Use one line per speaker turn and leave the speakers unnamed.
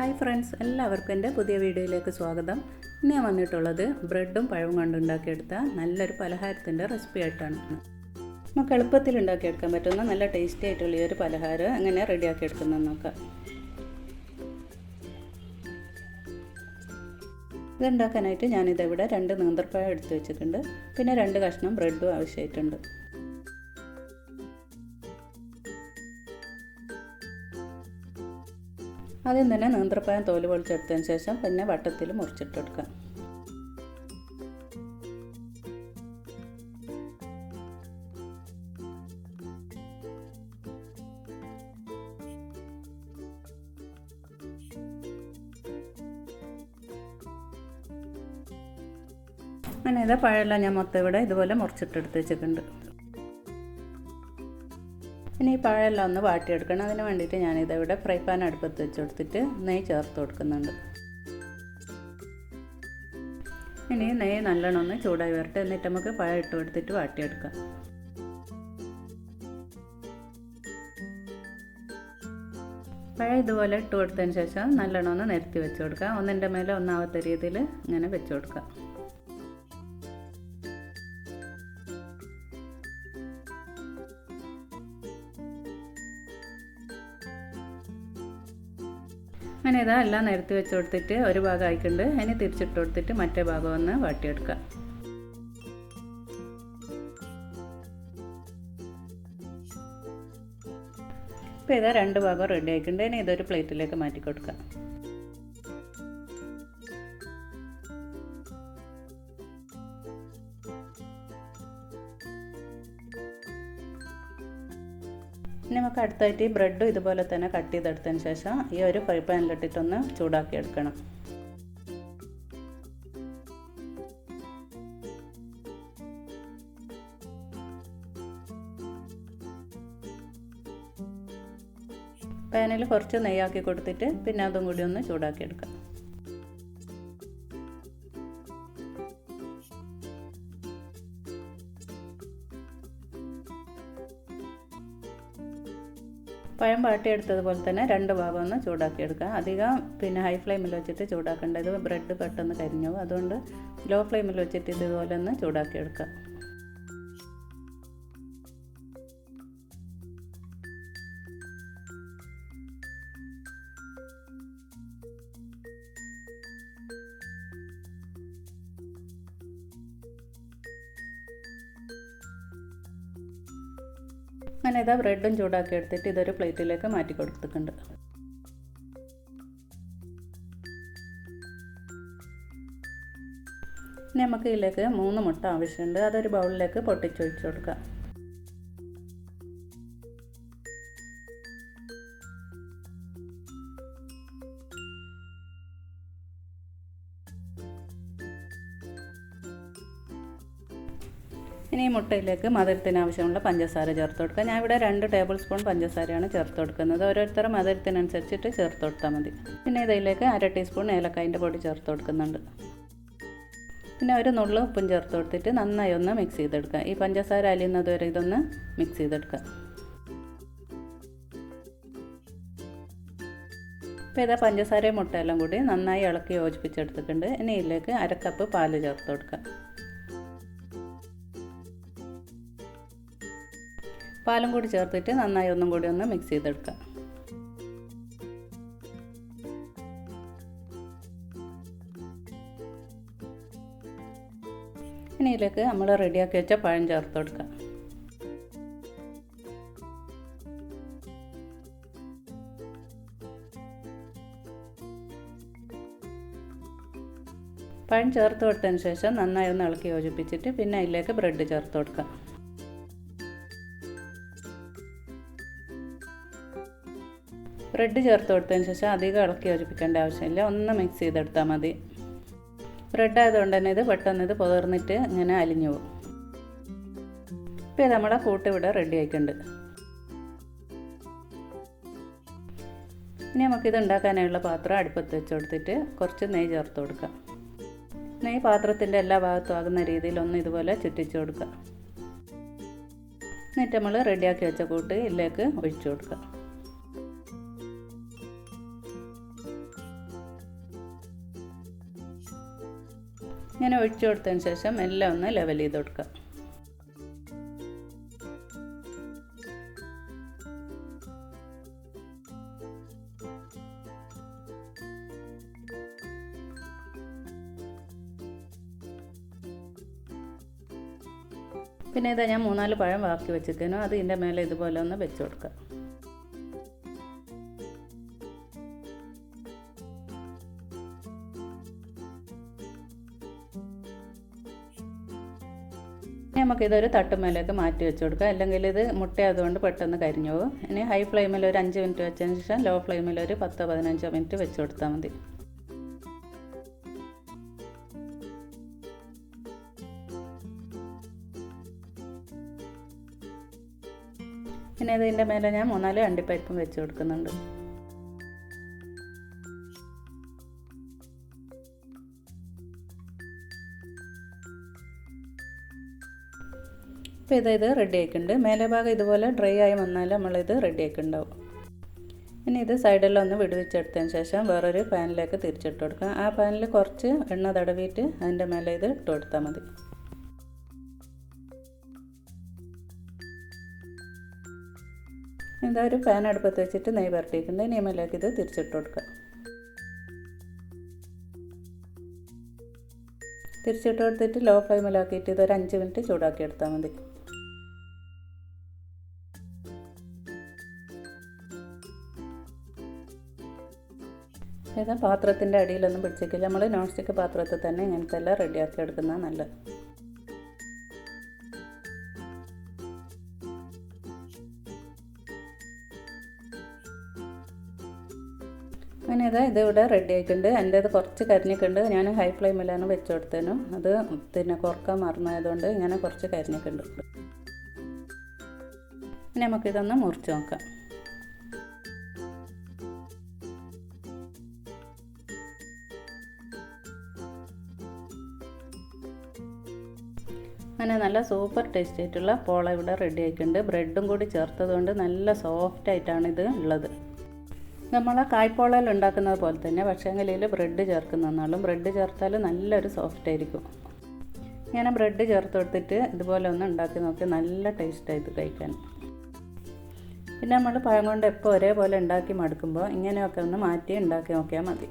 Hi friends എല്ലാവർക്കും എന്റെ പുതിയ വീഡിയോയിലേക്ക് സ്വാഗതം. ഇന്ന് ഞാൻ വന്നിട്ടുള്ളത് ബ്രെഡും പഴവും കൊണ്ട് ഉണ്ടാക്കിയെടുത്ത നല്ലൊരു പലഹാരത്തിന്റെ റെസിപ്പി ആയിട്ടാണ്. നമുക്ക് എളുപ്പത്തിൽ ഉണ്ടാക്കിയെടുക്കാൻ പറ്റുന്ന നല്ല ടേസ്റ്റി ആയിട്ടുള്ള ഈ ഒരു പലഹാരം എങ്ങനെ റെഡിയാക്കി എടുക്കുന്നത് നോക്കാം ഇതുണ്ടാക്കാനായിട്ട് ഞാനിതിവിടെ രണ്ട് നേന്ത്രപ്പഴം എടുത്ത് വെച്ചിട്ടുണ്ട്. പിന്നെ രണ്ട് കഷ്ണം ബ്രെഡും ആവശ്യമായിട്ടുണ്ട്. ആദ്യം തന്നെ നേന്ത്രപ്പഴം തോൽ പൊളിച്ചെടുത്തതിന് ശേഷം പിന്നെ വട്ടത്തിൽ മുറിച്ചിട്ടെടുക്കാം അങ്ങനെ ഇതാ പഴമെല്ലാം ഞാൻ മൊത്തം ഇവിടെ ഇതുപോലെ മുറിച്ചിട്ടെടുത്ത് വെച്ചിട്ടുണ്ട്. ഇനി ഈ പഴമെല്ലാം ഒന്ന് വാട്ടിയെടുക്കണം. അതിന് വേണ്ടിയിട്ട് ഞാനിത് ഇവിടെ ഫ്രൈ പാൻ അടുപ്പത്ത് വെച്ച് കൊടുത്തിട്ട് നെയ്യ് ചേർത്ത് കൊടുക്കുന്നുണ്ട്. ഇനി നെയ്യ് നല്ലോണം ഒന്ന് ചൂടായി വരട്ടെ. എന്നിട്ട് നമുക്ക് പഴം ഇട്ട് കൊടുത്തിട്ട് വാട്ടിയെടുക്കാം. പഴം ഇതുപോലെ ഇട്ട് കൊടുത്തതിന് ശേഷം നല്ലോണം ഒന്ന് നിരത്തി വെച്ച് കൊടുക്കാം. ഒന്നിന്റെ മേലെ ഒന്നാമത്തെ രീതിയിൽ ഇങ്ങനെ വെച്ച് കൊടുക്കാം. അങ്ങനെ ഇതാ എല്ലാം നിരത്തി വെച്ച് കൊടുത്തിട്ട് ഒരു ഭാഗം ആയിക്കൊണ്ട് അതിന് തിരിച്ചിട്ട് കൊടുത്തിട്ട് മറ്റേ ഭാഗം ഒന്ന് വാട്ടിയെടുക്കുക. ഇപ്പോൾ ഇതാ രണ്ട് ഭാഗം റെഡി ആയിക്കൊണ്ട് ഇതൊരു പ്ലേറ്റിലേക്ക് മാറ്റി കൊടുക്കുക. നമുക്ക് അടുത്തായിട്ട് ഈ ബ്രെഡും ഇതുപോലെ തന്നെ കട്ട് ചെയ്തെടുത്തതിന് ശേഷം ഈ ഒരു ഫ്രൈ പാനിലിട്ടിട്ടൊന്ന് ചൂടാക്കി എടുക്കണം പാനിൽ കുറച്ച് നെയ്യാക്കി കൊടുത്തിട്ട് പിന്നെ അതും കൂടി ഒന്ന് ചൂടാക്കി എടുക്കാം പഴം വാട്ടിയെടുത്തതുപോലെ തന്നെ രണ്ട് ഭാഗം ഒന്ന് ചൂടാക്കിയെടുക്കുക. അധികം പിന്നെ ഹൈ ഫ്ലെയിമിൽ വെച്ചിട്ട് ചൂടാക്കേണ്ടത് ബ്രെഡ് പെട്ടെന്ന് കരിഞ്ഞു അതുകൊണ്ട് ലോ ഫ്ലെയിമിൽ വെച്ചിട്ട് ഇതുപോലെ ഒന്ന് ചൂടാക്കിയെടുക്കുക. അങ്ങനെ ഇതാ ബ്രെഡും ചൂടാക്കി എടുത്തിട്ട് ഇതൊരു പ്ലേറ്റിലേക്ക് മാറ്റി കൊടുത്തിട്ടുണ്ട്. ഇനി നമുക്ക് ഇതിലേക്ക് മൂന്ന് മുട്ട ആവശ്യമുണ്ട്. അതൊരു ബൗളിലേക്ക് പൊട്ടിച്ചൊഴിച്ച് കൊടുക്കാം. ഇനി ഈ മുട്ടയിലേക്ക് മധുരത്തിന് ആവശ്യമുള്ള പഞ്ചസാര ചേർത്ത് കൊടുക്കുക. ഞാൻ ഇവിടെ രണ്ട് ടേബിൾ സ്പൂൺ പഞ്ചസാരയാണ് ചേർത്ത് കൊടുക്കുന്നത്. ഓരോരുത്തരുടെ മധുരത്തിനനുസരിച്ചിട്ട് ചേർത്ത് കൊടുത്താൽ മതി. പിന്നെ ഇതിലേക്ക് അര ടീസ്പൂൺ ഏലക്കായന്റെ പൊടി ചേർത്ത് കൊടുക്കുന്നുണ്ട്. പിന്നെ ഒരു നുള്ളു ഉപ്പും ചേർത്ത് കൊടുത്തിട്ട് നന്നായി ഒന്ന് മിക്സ് ചെയ്തെടുക്കുക. ഈ പഞ്ചസാര അലിയുന്നത് വരെ ഇതൊന്ന് മിക്സ് ചെയ്തെടുക്കുക. ഇപ്പോൾ ഇതാ പഞ്ചസാരയും മുട്ടയെല്ലാം കൂടി നന്നായി ഇളക്കി യോജിപ്പിച്ചെടുത്തിട്ടുണ്ട്. ഇനി ഇതിലേക്ക് അര കപ്പ് പാൽ ചേർത്ത് കൊടുക്കുക. പാലും കൂടി ചേർത്തിട്ട് നന്നായി ഒന്നും കൂടി ഒന്ന് മിക്സ് ചെയ്തെടുക്കുക. ഇനി ഇതിലേക്ക് നമ്മൾ റെഡിയാക്കി വെച്ച പഴം ചേർത്ത് കൊടുക്കുക. പഴം ചേർത്ത് കൊടുത്തതിന് ശേഷം നന്നായി ഒന്ന് ഇളക്കി യോജിപ്പിച്ചിട്ട് പിന്നെ അതിലേക്ക് ബ്രെഡ് ചേർത്ത് കൊടുക്കുക. ബ്രെഡ് ചേർത്ത് കൊടുത്തതിന് ശേഷം അധികം ഇളക്കി യോജിപ്പിക്കേണ്ട ആവശ്യമില്ല. ഒന്ന് മിക്സ് ചെയ്തെടുത്താൽ മതി. ബ്രെഡ് ആയതുകൊണ്ട് തന്നെ ഇത് പെട്ടെന്ന് ഇത് പുതിർന്നിട്ട് ഇങ്ങനെ അലിഞ്ഞു പോകും. ഇപ്പോൾ നമ്മുടെ കൂട്ട് ഇവിടെ റെഡി ആയിട്ടുണ്ട്. ഇനി നമുക്കിത് ഉണ്ടാക്കാനായുള്ള പാത്രം അടുപ്പത്ത് വെച്ച് കൊടുത്തിട്ട് കുറച്ച് നെയ്യ് ചേർത്ത് കൊടുക്കാം നെയ്യ് പാത്രത്തിന്റെ എല്ലാ ഭാഗത്തും ആകുന്ന രീതിയിൽ ഒന്ന് ഇതുപോലെ ചുറ്റിച്ച് കൊടുക്കുക. എന്നിട്ട് നമ്മൾ റെഡിയാക്കി വെച്ച കൂട്ട് ഇതിലേക്ക് ഒഴിച്ചു കൊടുക്കുക. ഇങ്ങനെ ഒഴിച്ചു കൊടുത്തതിന് ശേഷം എല്ലാം ഒന്ന് ലെവൽ ചെയ്ത് കൊടുക്കുക. പിന്നെ ഇതാ ഞാൻ മൂന്നാൽ പഴം ബാക്കി വെച്ചിരിക്കുന്നു. അത് ഇതിന്റെ മേലെ ഇതുപോലെ ഒന്ന് വെച്ച് കൊടുക്കുക. നമുക്കിതൊരു തട്ടുമേലേക്ക് മാറ്റി വെച്ച് കൊടുക്കാം. അല്ലെങ്കിൽ ഇത് മുട്ടയായതുകൊണ്ട് പെട്ടെന്ന് കരിഞ്ഞു പോകും. ഇനി ഹൈ ഫ്ലെയിമിൽ ഒരു അഞ്ച് മിനിറ്റ് വെച്ചതിന് ശേഷം ലോ ഫ്ലെയിമിൽ ഒരു പത്തോ പതിനഞ്ചോ മിനിറ്റ് വെച്ച് കൊടുത്താൽ മതി. പിന്നെ ഇതിന്റെ മേലെ ഞാൻ മൂന്നാൽ അണ്ടിപ്പരിപ്പും വെച്ച് കൊടുക്കുന്നുണ്ട്. ഇപ്പോൾ ഇതാ ഇത് റെഡി ആയിട്ടുണ്ട് മേലെ ഭാഗം ഇതുപോലെ ഡ്രൈ ആയി വന്നാൽ നമ്മളിത് റെഡി ആക്കിണ്ടാവും ഇനി ഇത് സൈഡെല്ലാം ഒന്ന് വിടുവിച്ചെടുത്തതിന് ശേഷം വേറൊരു പാനിലേക്ക് തിരിച്ചിട്ട് കൊടുക്കാം ആ പാനിൽ കുറച്ച് എണ്ണ തടവിയിട്ട് അതിന്റെ മേലെ ഇത് ഇട്ട് കൊടുത്താൽ മതി. ഇതാ ഒരു പാൻ അടുപ്പത്ത് വെച്ചിട്ട് നെയ്യ് പുരട്ടിയിട്ടുണ്ട്. ഇനി മേലേക്ക് ഇത് തിരിച്ചിട്ട് കൊടുക്കുക. തിരിച്ചിട്ട് കൊടുത്തിട്ട് ലോ ഫ്ലെയിമിലാക്കിയിട്ട് ഇതൊരു അഞ്ച് മിനിറ്റ് ചൂടാക്കി എടുത്താൽ മതി. ഇത് പാത്രത്തിന്റെ അടിയിലൊന്നും പിടിച്ചേക്കില്ല നമ്മൾ നോൺ സ്റ്റിക്ക് പാത്രത്തിൽ തന്നെ ഇങ്ങനത്തെ എല്ലാം റെഡിയാക്കി എടുക്കുന്നത് നല്ലത്. അങ്ങനെ ഇതാ ഇതിവിടെ റെഡി ആയിട്ടുണ്ട്. ഇത് കുറച്ച് കരിഞ്ഞിട്ടുണ്ട് ഞാൻ ഹൈ ഫ്ലെയിമിലാണ് വെച്ച് കൊടുത്തേനു അത് പിന്നെ കുറയ്ക്കാൻ മറന്നായതുകൊണ്ട് ഇങ്ങനെ കുറച്ച് കരിഞ്ഞിട്ടുണ്ട് നമുക്കിതൊന്ന് മുറിച്ച് നോക്കാം. അങ്ങനെ നല്ല സൂപ്പർ ടേസ്റ്റ് ആയിട്ടുള്ള പോള ഇവിടെ റെഡി ആയിട്ടുണ്ട്. ബ്രെഡും കൂടി ചേർത്തതുകൊണ്ട് നല്ല സോഫ്റ്റ് ആയിട്ടാണ് ഇത് ഉള്ളത്. നമ്മൾ കായ്പോളയിൽ ഉണ്ടാക്കുന്നത് പോലെ തന്നെ പക്ഷേങ്കിൽ ഇതിൽ ബ്രെഡ് ചേർക്കുന്നതെന്നാലും ബ്രെഡ് ചേർത്താൽ നല്ലൊരു സോഫ്റ്റ് ആയിരിക്കും. ഇങ്ങനെ ബ്രെഡ് ചേർത്ത് കൊടുത്തിട്ട് ഇതുപോലെ ഒന്ന് ഉണ്ടാക്കി നോക്കി നല്ല ടേസ്റ്റായി ഇത് കഴിക്കാൻ. പിന്നെ നമ്മൾ പഴം കൊണ്ട് എപ്പോൾ ഒരേപോലെ ഉണ്ടാക്കി മടുക്കുമ്പോൾ ഇങ്ങനെയൊക്കെ ഒന്ന് മാറ്റി ഉണ്ടാക്കി നോക്കിയാൽ മതി.